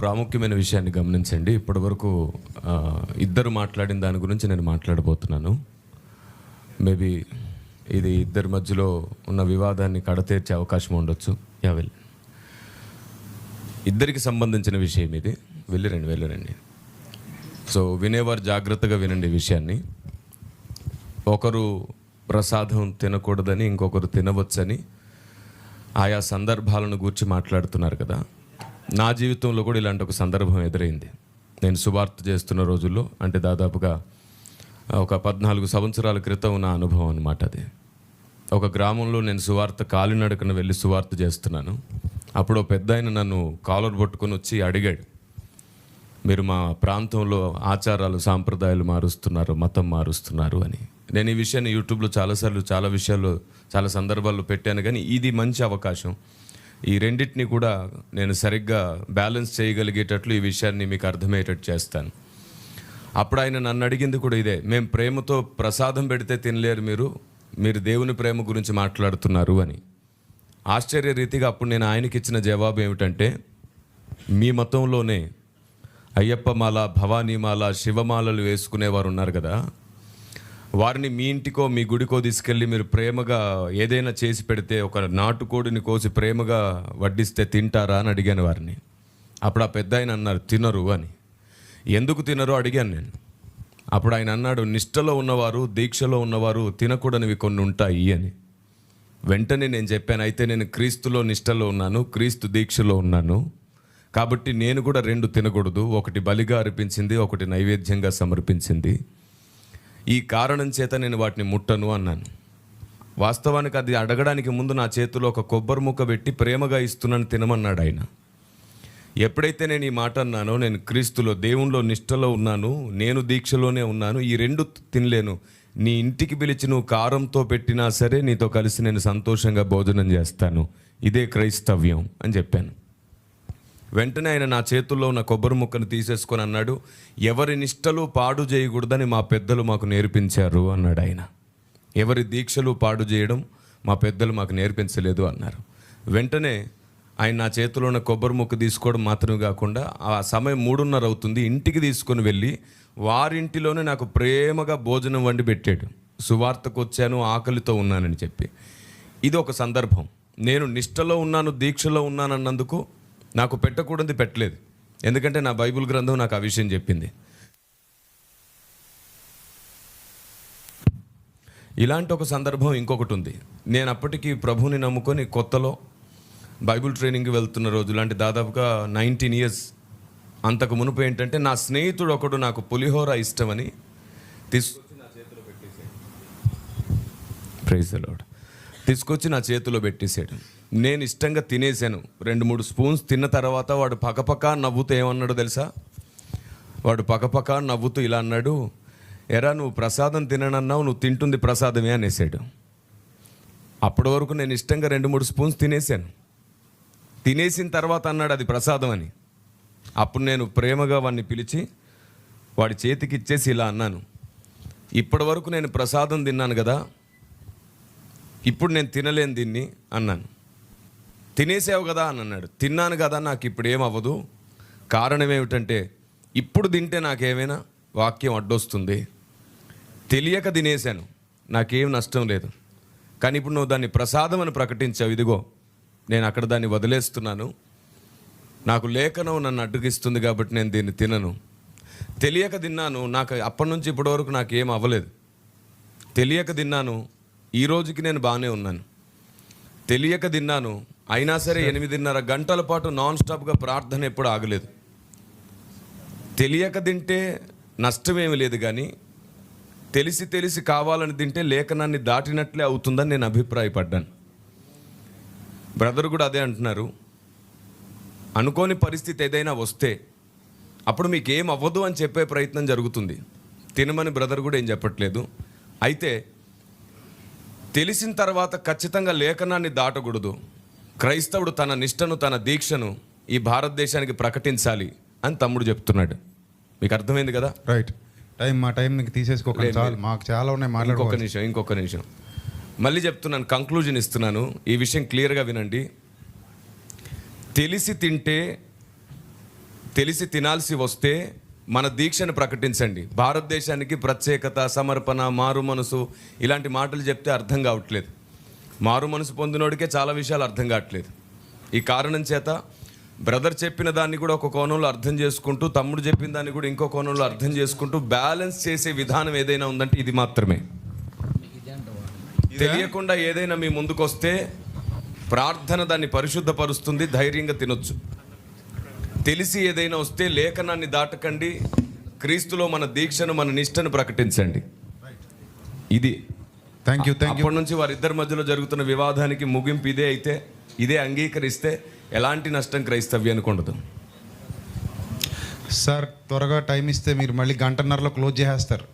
ప్రాముఖ్యమైన విషయాన్ని గమనించండి. ఇప్పటి వరకు ఇద్దరు మాట్లాడిన దాని గురించి నేను మాట్లాడబోతున్నాను. మేబీ ఇది ఇద్దరి మధ్యలో ఉన్న వివాదాన్ని కడతీర్చే అవకాశం ఉండొచ్చు. యా వెళ్ళి. ఇద్దరికి సంబంధించిన విషయం ఇది. వెళ్ళిరండి వెళ్ళిరండి సో వినేవారు జాగ్రత్తగా వినండి విషయాన్ని. ఒకరు ప్రసాదం తినకూడదని ఇంకొకరు తినవచ్చని ఆయా సందర్భాలను గూర్చి మాట్లాడుతున్నారు కదా. నా జీవితంలో కూడా ఇలాంటి ఒక సందర్భం ఎదురైంది. నేను సువార్త చేస్తున్న రోజుల్లో అంటే దాదాపుగా ఒక పద్నాలుగు సంవత్సరాల క్రితం నా అనుభవం అనమాట అది. ఒక గ్రామంలో నేను సువార్త కాలినడకన వెళ్ళి సువార్త చేస్తున్నాను. అప్పుడు పెద్ద ఆయన నన్ను కాలర్ పట్టుకొని వచ్చి అడిగాడు మీరు మా ప్రాంతంలో ఆచారాలు సాంప్రదాయాలు మారుస్తున్నారు మతం మారుస్తున్నారు అని. నేను ఈ విషయాన్ని యూట్యూబ్లో చాలాసార్లు చాలా విషయాల్లో చాలా సందర్భాల్లో పెట్టాను కానీ ఇది మంచి అవకాశం. ఈ రెండింటిని కూడా నేను సరిగ్గా బ్యాలెన్స్ చేయగలిగేటట్లు ఈ విషయాన్ని మీకు అర్థమయ్యేటట్టు చేస్తాను. అప్పుడు ఆయన నన్ను అడిగింది కూడా ఇదే మేము ప్రేమతో ప్రసాదం పెడితే తినలేరు మీరు మీరు దేవుని ప్రేమ గురించి మాట్లాడుతున్నారు అని. ఆశ్చర్య రీతిగా అప్పుడు నేను ఆయనకి ఇచ్చిన జవాబు ఏమిటంటే మీ మతంలోనే అయ్యప్పమాల భవానీమాల శివమాలలు వేసుకునేవారు ఉన్నారు కదా వారిని మీ ఇంటికో మీ గుడికో తీసుకెళ్ళి మీరు ప్రేమగా ఏదైనా చేసి పెడితే ఒక నాటుకోడిని కోసి ప్రేమగా వడ్డిస్తే తింటారా అని అడిగాను వారిని. అప్పుడు ఆ పెద్ద ఆయన అన్నారు తినరు అని. ఎందుకు తినరు? అడిగాను నేను. అప్పుడు ఆయన అన్నాడు నిష్టలో ఉన్నవారు దీక్షలో ఉన్నవారు తినకూడనివి కొన్ని ఉంటాయి అని. వెంటనే నేను చెప్పాను అయితే నేను క్రీస్తులో నిష్టలో ఉన్నాను క్రీస్తు దీక్షలో ఉన్నాను. కాబట్టి నేను కూడా రెండు తినకూడదు ఒకటి బలిగా అర్పించింది ఒకటి నైవేద్యంగా సమర్పించింది. ఈ కారణం చేత నేను వాటిని ముట్టను అన్నాను. వాస్తవానికి అది అడగడానికి ముందు నా చేతిలో ఒక కొబ్బరి ముక్క పెట్టి ప్రేమగా ఇస్తున్నాను తినమన్నాడు ఆయన. ఎప్పుడైతే నేను ఈ మాట అన్నానో నేను క్రీస్తులో దేవునిలో నిష్టలో ఉన్నాను నేను దీక్షలోనే ఉన్నాను ఈ రెండు తినలేను. నీ ఇంటికి పిలిచి నువ్వు కారంతో పెట్టినా సరే నీతో కలిసి నేను సంతోషంగా భోజనం చేస్తాను. ఇదే క్రైస్తవ్యం అని చెప్పాను. వెంటనే ఆయన నా చేతుల్లో ఉన్న కొబ్బరి ముక్కను తీసేసుకొని అన్నాడు ఎవరి నిష్టలు పాడు చేయకూడదని మా పెద్దలు మాకు నేర్పించారు అన్నాడు ఆయన. ఎవరి దీక్షలు పాడు చేయడం మా పెద్దలు మాకు నేర్పించలేదు అన్నారు. వెంటనే ఆయన నా చేతిలో ఉన్న కొబ్బరి ముక్క తీసుకోవడం మాత్రమే కాకుండా ఆ సమయం మూడున్నర అవుతుంది ఇంటికి తీసుకొని వెళ్ళి వారింటిలోనే నాకు ప్రేమగా భోజనం వండి పెట్టాడు. సువార్తకు వచ్చాను ఆకలితో ఉన్నానని చెప్పి. ఇది ఒక సందర్భం. నేను నిష్టలో ఉన్నాను దీక్షలో ఉన్నానన్నందుకు నాకు పెట్టకూడదు పెట్టలేదు. ఎందుకంటే నా బైబిల్ గ్రంథం నాకు ఆ విషయం చెప్పింది. ఇలాంటి ఒక సందర్భం ఇంకొకటి ఉంది. నేను అప్పటికి ప్రభుని నమ్ముకొని కొత్తలో బైబిల్ ట్రైనింగ్కి వెళ్తున్న రోజు లాంటి దాదాపుగా నైన్టీన్ ఇయర్స్ అంతకు మునుపు ఏంటంటే నా స్నేహితుడు ఒకడు నాకు పులిహోర ఇష్టమని తీసుకొచ్చి నా చేతిలో పెట్టేశాడు. ప్రైజ్ తీసుకొచ్చి నా చేతిలో పెట్టేశాడు. నేను ఇష్టంగా తినేసాను రెండు మూడు స్పూన్స్ తిన్న తర్వాత వాడు పక్కపక్క నవ్వుతూ ఏమన్నాడు తెలుసా? వాడు పక్కపక్క నవ్వుతూ ఇలా అన్నాడు ఎరా నువ్వు ప్రసాదం తిననన్నావు నువ్వు తింటుంది ప్రసాదమే అనేసాడు. అప్పటి వరకు నేను ఇష్టంగా రెండు మూడు స్పూన్స్ తినేసాను తినేసిన తర్వాత అన్నాడు అది ప్రసాదం అని. అప్పుడు నేను ప్రేమగా వాడిని పిలిచి వాడి చేతికి ఇచ్చేసి ఇలా అన్నాను. ఇప్పటి వరకు నేను ప్రసాదం తిన్నాను కదా ఇప్పుడు నేను తినలేను దీన్ని అన్నాను. తినేసావు కదా అని అన్నాడు. తిన్నాను కదా నాకు ఇప్పుడు ఏమవ్వదు కారణం ఏమిటంటే ఇప్పుడు తింటే నాకేమైనా వాక్యం అడ్డొస్తుంది. తెలియక తినేశాను. నాకేం నష్టం లేదు. కానీ ఇప్పుడు నువ్వు దాన్ని ప్రసాదం అని ప్రకటించావు. ఇదిగో నేను అక్కడ దాన్ని వదిలేస్తున్నాను. నాకు లేఖనం నన్ను అడ్డుగిస్తుంది కాబట్టి నేను దీన్ని తినను. తెలియక తిన్నాను. నాకు అప్పటి నుంచి ఇప్పటి వరకు నాకు ఏం అవ్వలేదు. తెలియక తిన్నాను. ఈ రోజుకి నేను బాగానే ఉన్నాను. తెలియక తిన్నాను. అయినా సరే ఎనిమిదిన్నర గంటల పాటు నాన్ స్టాప్గా ప్రార్థన ఎప్పుడు ఆగలేదు. తెలియక తింటే నష్టమేమి లేదు కానీ తెలిసి తెలిసి కావాలని తింటే లేఖనాన్ని దాటినట్లే అవుతుందని నేను అభిప్రాయపడ్డాను. బ్రదర్ కూడా అదే అంటున్నారు. అనుకోని పరిస్థితి ఏదైనా వస్తే అప్పుడు మీకు ఏం అవ్వదు అని చెప్పే ప్రయత్నం జరుగుతుంది. తినమని బ్రదర్ కూడా ఏం చెప్పట్లేదు. అయితే తెలిసిన తర్వాత ఖచ్చితంగా లేఖనాన్ని దాటకూడదు. క్రైస్తవుడు తన నిష్టను తన దీక్షను ఈ భారతదేశానికి ప్రకటించాలి అని తమ్ముడు చెప్తున్నాడు. మీకు అర్థమైంది కదా? రైట్ టైం మా టైం నీకు తీసేసుకోకండి చాలు. మాకు చాలా ఉన్నాయి ఇంకొక మాట్లాడుకోవాలి నిమిషం ఇంకొక నిమిషం. మళ్ళీ చెప్తున్నాను కంక్లూజన్ ఇస్తున్నాను. ఈ విషయం క్లియర్గా వినండి. తెలిసి తింటే తెలిసి తినాల్సి వస్తే మన దీక్షను ప్రకటించండి. భారతదేశానికి ప్రత్యేకత సమర్పణ మారు మనసు ఇలాంటి మాటలు చెప్తే అర్థం కావట్లేదు. మారు మనసు పొందినోడికే చాలా విషయాలు అర్థం కావట్లేదు. ఈ కారణం చేత బ్రదర్ చెప్పిన దాన్ని కూడా ఒక కోణంలో అర్థం చేసుకుంటూ తమ్ముడు చెప్పిన దాన్ని కూడా ఇంకో కోణంలో అర్థం చేసుకుంటూ బ్యాలెన్స్ చేసే విధానం ఏదైనా ఉందంటే ఇది మాత్రమే. తెలియకుండా ఏదైనా మీ ముందుకు వస్తే ప్రార్థన దాన్ని పరిశుద్ధపరుస్తుంది ధైర్యంగా తినొచ్చు. తెలిసి ఏదైనా వస్తే లేఖనాన్ని దాటకండి క్రీస్తులో మన దీక్షను మన నిష్టను ప్రకటించండి. ఇది థ్యాంక్ యూ థ్యాంక్ యూ అప్పటి నుంచి వారిద్దరి మధ్యలో జరుగుతున్న వివాదానికి ముగింపు ఇదే అయితే ఇదే అంగీకరిస్తే ఎలాంటి నష్టం క్రైస్తవ్యానికి ఉండదు సార్ త్వరగా టైం ఇస్తే మీరు మళ్ళీ గంటన్నరలో క్లోజ్ చేసేస్తారు.